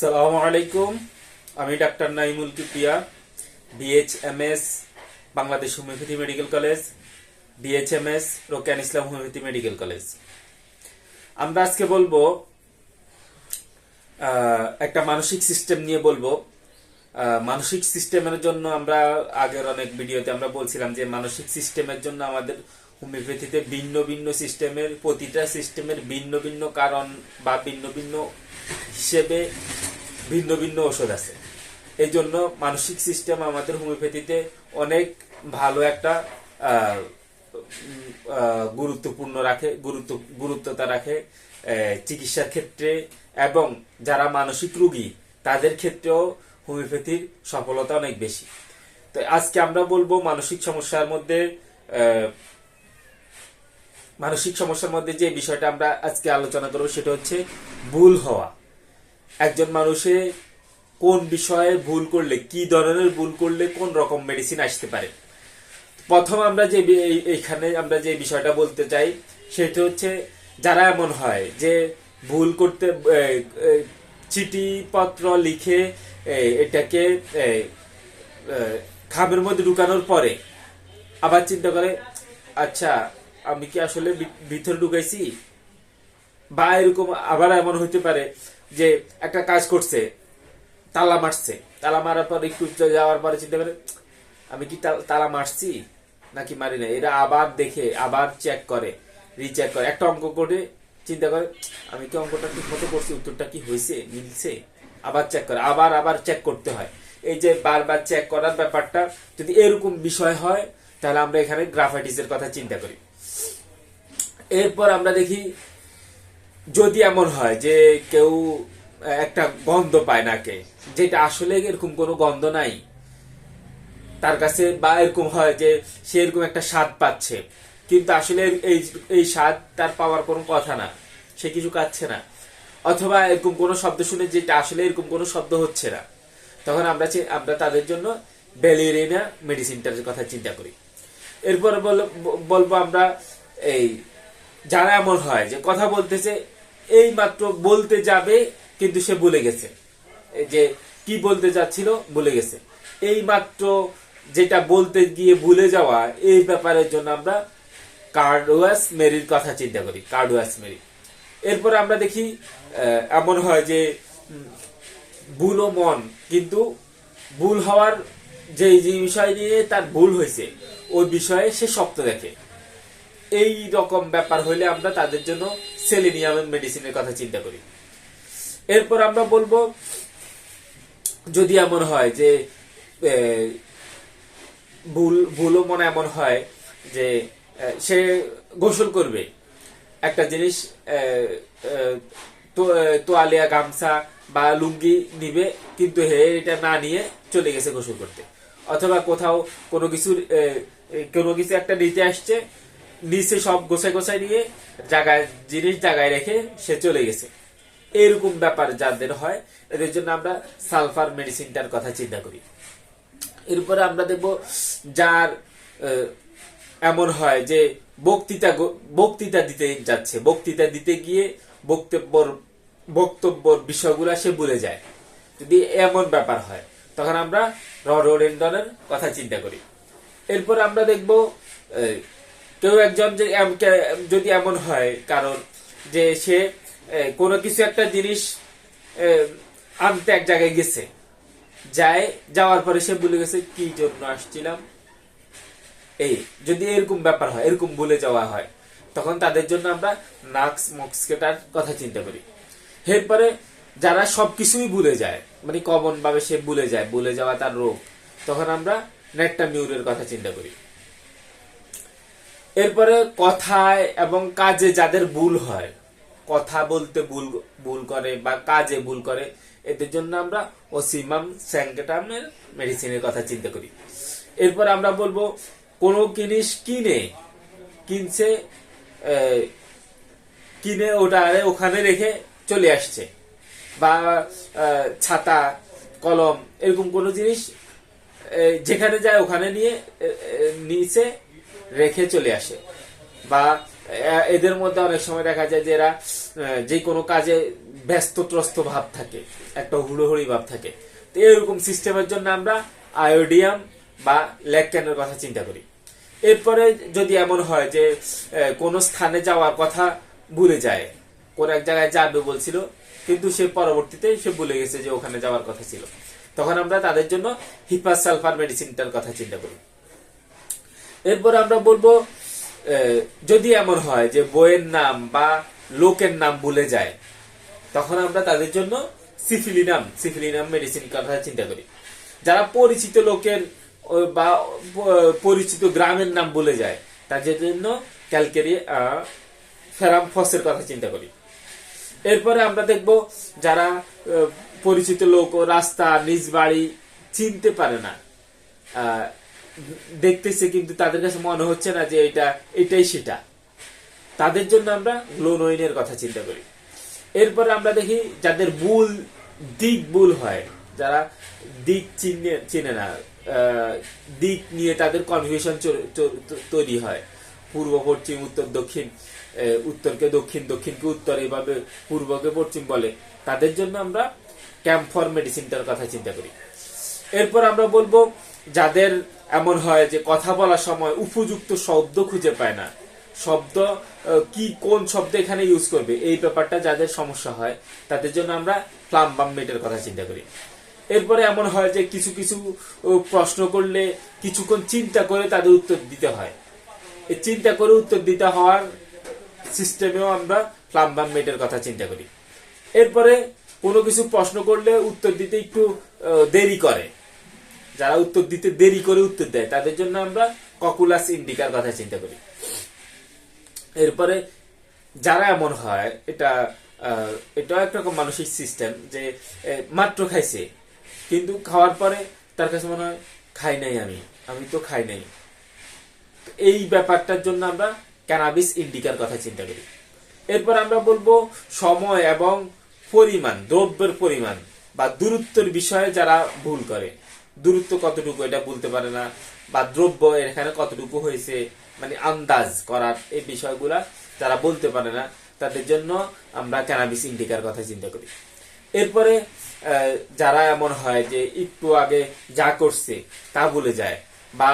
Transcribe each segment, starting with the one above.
সালামু আলাইকুম। আমি doctor Naimul কিপিয়া BHMS Bangladesh homeopathy medical college BHMS রোকেয়ান Islam homeopathy medical college. আমরা আজকে বলব একটা মানসিক সিস্টেম নিয়ে বলব। মানসিক সিস্টেমের জন্য আমরা আগের অনেক ভিডিওতে আমরা বলছিলাম যে মানসিক সিস্টেমের জন্য আমাদের হোমিওপ্যাথিতে ভিন্ন ভিন্ন সিস্টেমের প্রতিটা সিস্টেমের ভিন্ন ভিন্ন কারণ বা ভিন্ন ভিন্ন হিসেবে ভিন্ন ভিন্ন ওষুধ আছে। এই জন্য মানসিক সিস্টেম আমাদের হোমিওপ্যাথিতে অনেক ভালো একটা গুরুত্বপূর্ণ রাখে, গুরুত্ব, গুরুত্বতা রাখে চিকিৎসার ক্ষেত্রে এবং যারা মানসিক রোগী, তাদের ক্ষেত্রেও হোমিওপ্যাথির সফলতা অনেক বেশি। তো আজকে আমরা বলব মানসিক সমস্যার মধ্যে মানসিক সমস্যার মধ্যে যে বিষয়টা আমরা আজকে আলোচনা করব সেটা হচ্ছে ভুল হওয়া। একজন মানুষে কোন বিষয়ে ভুল করলে কি ধরনের ভুল করলে কোন রকম মেডিসিন আসতে পারে? প্রথম আমরা যে এইখানে আমরা যে বিষয়টা বলতে চাই সেটা হচ্ছে যারা এমন হয় যে ভুল করতে এ, এ, চিঠি পত্র লিখে এটাকে খামের মধ্যে ঢুকানোর পরে আবার চিন্তা করে আচ্ছা আমি কি আসলে ভিতরে ঢুকাইছি? বা এরকম আবার এমন হইতে পারে যে একটা কাজ করছে, তালা মারছে। তালা মারার পর একটু যাওয়ার পরে চিন্তা করে, আমি কি তালা মারছি? নাকি মারি না এরা আবার দেখে, আবার চেক করে রিচেক করে। একটা অঙ্ক করে চিন্তা করে, আমি কি অঙ্কটা ঠিক মতো করছি? উত্তরটা কি হয়েছে? মিলছে? আবার চেক করে, আবার আবার চেক করতে হয়। এই যে বারবার চেক করার ব্যাপারটা যদি এরকম বিষয় হয়, তাহলে আমরা এখানে গ্রাফাইটিসের কথা চিন্তা করি। এরপর আমরা দেখি, যদি এমন হয় যে কেউ একটা গন্ধ পায় নাকে, যেটা আসলে এরকম কোনো গন্ধ নাই, তার কাছে বা এরকম হয় যে সে এরকম একটা স্বাদ পাচ্ছে, কিন্তু আসলে এই এই স্বাদ তার পাওয়ার কোনো কথা না, সে কিছু কাচ্ছে না, অথবা এরকম কোনো শব্দ শুনে যেটা আসলে এরকম কোনো শব্দ হচ্ছে না, তখন আমরা আমরা তাদের জন্য ব্যালেরিনা মেডিসিনটার কথা চিন্তা করি। এরপর বল- বলব আমরা এই যারা এমন হয় যে কথা বলতেছে এই মাত্র বলতে যাবে, কিন্তু সে ভুলে গেছে। যে কি বলতে যাচ্ছিল, ভুলে গেছে। এই মাত্র যেটা বলতে গিয়ে ভুলে যাওয়া, এই ব্যাপারের জন্য আমরা কার্ডওয়াস মেরির কথা চিন্তা করি কার্ডওয়াস মেরি। এরপর আমরা দেখি এমন হয় যে ভুল ও মন, কিন্তু ভুল হওয়ার যে যে বিষয় নিয়ে তার ভুল হয়েছে, ওই বিষয়ে সে শক্ত দেখে। এই রকম ব্যাপার হইলে আমরা তাদের জন্য সেলেনিয়াম মেডিসিনের কথা চিন্তা করি। এরপর আমরা বলব যদি এমন হয় যে ভুল ভুলও মনে এমন হয় যে সে গোসল করবে। একটা জিনিস তোয়ালিয়া গামছা বা লুঙ্গি নিবে কিন্তু হে এটা না নিয়ে চলে গেছে গোসল করতে। অথবা কোথাও কোনো কিছু এ, এ, কোনো কিছু একটা নিতে আসছে নিচে সব গোছাই গোছাই নিয়ে জায়গায় জিনিস জায়গায় রেখে সে চলে গেছে এরকম ব্যাপার যাদের হয় এদের জন্য আমরা সালফার মেডিসিনটার কথা চিন্তা করি এরপরে আমরা দেখব যার এমন হয় যে বক্তৃতা বক্তৃতা দিতে যাচ্ছে বক্তৃতা দিতে গিয়ে বক্তব্যর বক্তব্যর বিষয়গুলো সে ভুলে যায় যদি এমন ব্যাপার হয় তখন আমরা রডোডেন্ডনের কথা চিন্তা করি এরপর আমরা দেখব কেউ একজন যদি এমন হয়, কারণ যে সে কোনো কিছু একটা জিনিস আনতে এক জায়গায় গেছে। যায়, যাওয়ার পরে সে ভুলে গেছে, কি জন্য আসছিলাম? এই, যদি এরকম ব্যাপার হয়, এরকম ভুলে যাওয়া হয়, তখন তাদের জন্য আমরা নাক্স মক্সকেটার কথা চিন্তা করি। এরপরে যারা সবকিছুই ভুলে যায় মানে কমন ভাবে সে ভুলে যায়, ভুলে যাওয়া তার রোগ, তখন আমরা নেটটা মিউরের কথা চিন্তা করি। এরপরে কথায় এবং কাজে যাদের ভুল হয়, কথা বলতে ভুল ভুল করে বা কাজে ভুল করে, এদের জন্য আমরা ওসিমাম স্যাঙ্কেটামের মেডিসিনের কথা চিন্তা করি। এরপর আমরা বলব, কোনো জিনিস কিনে, কিনছে কিনে ওটা ওখানে রেখে চলে আসছে বা ছাতা, কলম, এরকম কোনো জিনিস যেখানে যায় ওখানে নিয়ে নিচে রেখে চলে আসে। বা এদের মধ্যে অনেক সময় দেখা যায় যে এরা যে কোনো কাজে ব্যস্তত্রস্ত ভাব থাকে, একটা হুড়োহুড়ি ভাব থাকে। তো এরকম সিস্টেমের জন্য আমরা আয়োডিয়াম বা ল্যাকক্যানের কথা চিন্তা করি। এরপরে যদি এমন হয় যে কোনো স্থানে যাওয়ার কথা ভুলে যায়, কোন এক জায়গায় যাবে বলছিল, কিন্তু সে পরবর্তীতে সে ভুলে গেছে যে ওখানে যাওয়ার কথা ছিল। তখন আমরা তাদের জন্য হিপাস সালফার মেডিসিনটার কথা চিন্তা করি। এরপর আমরা বলব যদি এমন হয় যে বইয়ের নাম বা লোকের নাম ভুলে যায়, তখন আমরা তাদের জন্য সিফিলিনাম সিফিলিনাম মেডিসিন কথা চিন্তা করি। যারা পরিচিত লোকের বা পরিচিত গ্রামের নাম ভুলে যায়, তাদের জন্য ক্যালকেরি ফেরাম ফসের কথা চিন্তা করি। এরপরে আমরা দেখব যারা পরিচিত লোক, রাস্তা, নিজ বাড়ি চিনতে পারে না দেখতেছে কিন্তু তাদের কাছে মনে হচ্ছে না যে এটা, এটাই সেটা। তাদের জন্য আমরা গ্লোনোইনের কথা চিন্তা করি। এরপরে আমরা দেখি যাদের ভুল, দিক ভুল হয়, যারা দিক চিনে চিনে না দিক নিয়ে তাদের কনফিউশন তৈরি হয়। পূর্ব, পশ্চিম, উত্তর, দক্ষিণ উত্তরকে দক্ষিণ, দক্ষিণকে উত্তর এইভাবে পূর্বকে পশ্চিম বলে। তাদের জন্য আমরা ক্যাম্পফর মেডিসিনটার কথা চিন্তা করি। এরপর আমরা বলব যাদের এমন হয় যে কথা বলার সময় উপযুক্ত শব্দ খুঁজে পায় না। শব্দ কি, কোন শব্দ এখানে ইউজ করবে? এই ব্যাপারটা যাদের সমস্যা হয়, তাদের জন্য আমরা প্লাম বাম মেটের কথা চিন্তা করি। এরপরে এমন হয় যে কিছু কিছু প্রশ্ন করলে কিছুক্ষণ চিন্তা করে তাদের উত্তর দিতে হয়। এই চিন্তা করে উত্তর দিতে হওয়ার সিস্টেমেও আমরা প্লাম বাম মেটের কথা চিন্তা করি। এরপরে কোনো কিছু প্রশ্ন করলে উত্তর দিতে একটু দেরি করে। যারা উত্তর দিতে দেরি করে উত্তর দেয়, তাদের জন্য আমরা ককুলাস ইন্ডিকার কথা চিন্তা করি। এরপরে যারা এমন হয়, এটা এটাও একরকম মানসিক সিস্টেম যে মাত্র খাইছে, কিন্তু খাওয়ার পরে তার কাছে মনে হয়, খাই নাই আমি আমি তো খাই নাই। এই ব্যাপারটার জন্য আমরা ক্যানাবিস ইন্ডিকার কথা চিন্তা করি। এরপর আমরা বলব, সময় এবং পরিমাণ, দ্রব্যের পরিমাণ বা দূরত্বের বিষয়ে যারা ভুল করে। দূরত্ব কতটুকু এটা বলতে পারে না, বা দ্রব্য এখানে কতটুকু হয়েছে মানে আন্দাজ করার এই বিষয়গুলা যারা বলতে পারে না, তাদের জন্য আমরা ক্যানাবিস ইন্ডিকার কথা চিন্তা করি। এরপরে যারা এমন হয় যে একটু আগে যা করছে তা ভুলে যায়, বা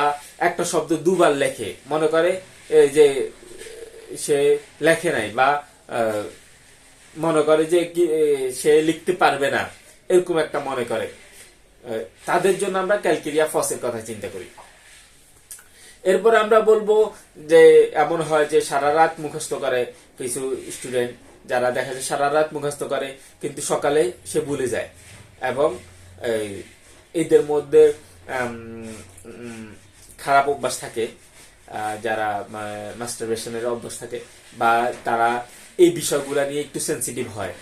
একটা শব্দ দুবার লেখে, মনে করে যে, সে লেখে নাই, বা মনে করে যে সে লিখতে পারবে না, এরকম একটা মনে করে। তাদের জন্য আমরা ক্যালকেরিয়া ফসের কথা চিন্তা করি। এরপর আমরা বলব যে, এমন হয় যে সারা রাত মুখস্থ করে কিছু স্টুডেন্ট যারা দেখা যায় সারা রাত মুখস্থ করে, কিন্তু সকালে সে ভুলে যায়। এবং এদের মধ্যে খারাপ অভ্যাস থাকে যারা মাস্টারবেশনের অভ্যাস থাকে, বা তারা এই বিষয়গুলো নিয়ে একটু সেন্সিটিভ হয়।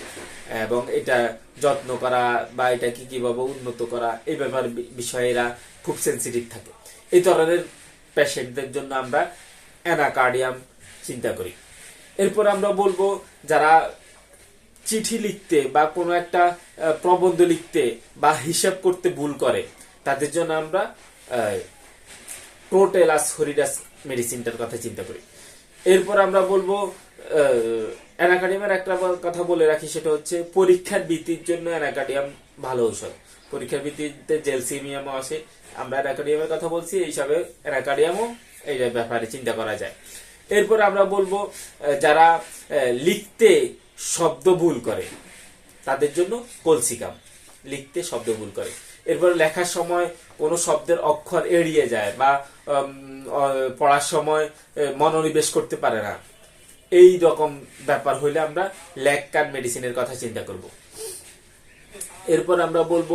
এবং এটা যত্ন করা বা এটাকে কীভাবে উন্নত করা, এই ব্যাপার বি- বিষয়ে এরা খুব সেন্সিটিভ থাকে। এই ধরনের পেশেন্টদের জন্য আমরা অ্যানাকার্ডিয়াম চিন্তা করি। এরপর আমরা বলব, যারা চিঠি লিখতে বা কোনো একটা প্রবন্ধ লিখতে বা হিসাব করতে ভুল করে, তাদের জন্য আমরা প্রোটেলাস হরিডাস মেডিসিনটার কথা চিন্তা করি। এরপর আমরা বলব অ্যানাকাডিয়ামের একটা কথা বলে রাখি, সেটা হচ্ছে পরীক্ষার বৃত্তির জন্য অ্যানাকাডিয়াম ভালো ঔষধ। পরীক্ষার ভিত্তিতে জেলসিমিয়ামও আসে। আমরা অ্যানাকাডিয়ামের কথা বলছি, এই হিসাবে অ্যানাকাডিয়ামও এই ব্যাপারে চিন্তা করা যায়। এরপর আমরা বলব যারা লিখতে শব্দ ভুল করে, তাদের জন্য কলসিকাম। লিখতে শব্দ ভুল করে। এরপর লেখার সময় কোনো শব্দের অক্ষর এড়িয়ে যায় বা পড়ার সময় মনোনিবেশ করতে পারে না। এই রকম ব্যাপার হইলে আমরা ল্যাককান মেডিসিনের কথা চিন্তা করব। এরপর আমরা বলব,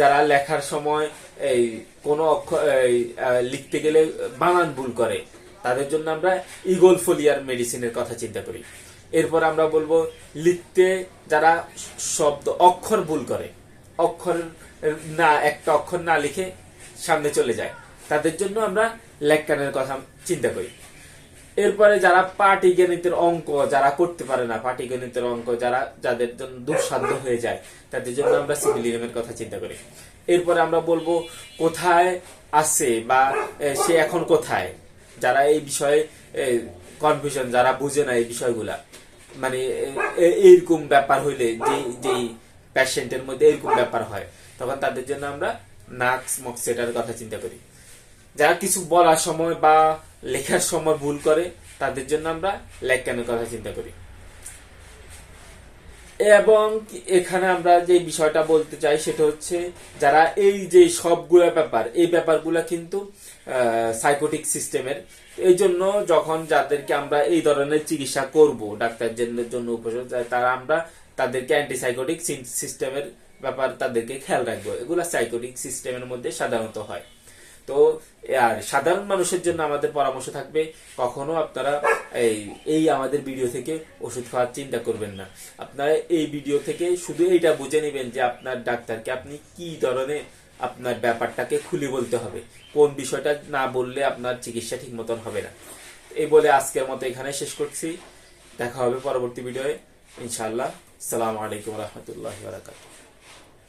যারা লেখার সময় এই কোনো অক্ষর লিখতে গেলে বানান ভুল করে, তাদের জন্য আমরা ইগল ফোলিয়ার মেডিসিনের কথা চিন্তা করি। এরপর আমরা বলব, লিখতে যারা শব্দ অক্ষর ভুল করে অক্ষর না, একটা অক্ষর না লিখে সামনে চলে যায়। তাদের জন্য আমরা লেখানের কথা চিন্তা করি। এরপরে যারা পাটিগণিতের অঙ্ক, যারা করতে পারে না পাটিগণিতের অঙ্ক, যারা, যাদের জন্য দুঃসাধ্য হয়ে যায়, তাদের জন্য আমরা সিভিলিয়ামের কথা চিন্তা করি। এরপরে আমরা বলব কোথায় আছে বা সে এখন কোথায়? যারা এই বিষয়ে কনফিউশন যারা বুঝে না এই বিষয়গুলা। মানে এইরকম ব্যাপার হইলে যে, যেই পেশেন্টের মধ্যে এরকম ব্যাপার হয়। তখন তাদের জন্য আমরা নাক স্মোক সেটার কথা চিন্তা করি। যারা কিছু বলার সময় বা লেখার সময় ভুল করে, তাদের জন্য আমরা লেখানোর কথা চিন্তা করি। এবং এখানে আমরা যে বিষয়টা বলতে চাই, সেটা হচ্ছে যারা এই যে সবগুলো ব্যাপার, এই ব্যাপারগুলো কিন্তু সাইকোটিক সিস্টেমের এই জন্য যখন যাদেরকে আমরা এই ধরনের চিকিৎসা করব, ডাক্তারদের জন্য উপসর্গ তারা আমরা তাদেরকে অ্যান্টিসাইকোটিক সিস্টেমের ব্যাপার তাদেরকে খেয়াল রাখব। এগুলো সাইকোটিক সিস্টেমের মধ্যে সাধারণত হয়। তো, আর সাধারণ মানুষের জন্য আমাদের পরামর্শ থাকবে, কখনো আপনারা এই এই আমাদের ভিডিও থেকে ওষুধ খাওয়ার চিন্তা করবেন না। আপনারা এই ভিডিও থেকে শুধু এইটা বুঝে নেবেন যে আপনার ডাক্তারকে আপনি কি ধরনের আপনার ব্যাপারটাকে খুলে বলতে হবে। কোন বিষয়টা না বললে আপনার চিকিৎসা ঠিক মতন হবে না। এই বলে আজকের মতো এখানে শেষ করছি। দেখা হবে পরবর্তী ভিডিওয়ে ইনশাআল্লাহ। সালাম আলাইকুম রহমতুল্লাহ বারাকাতুহ।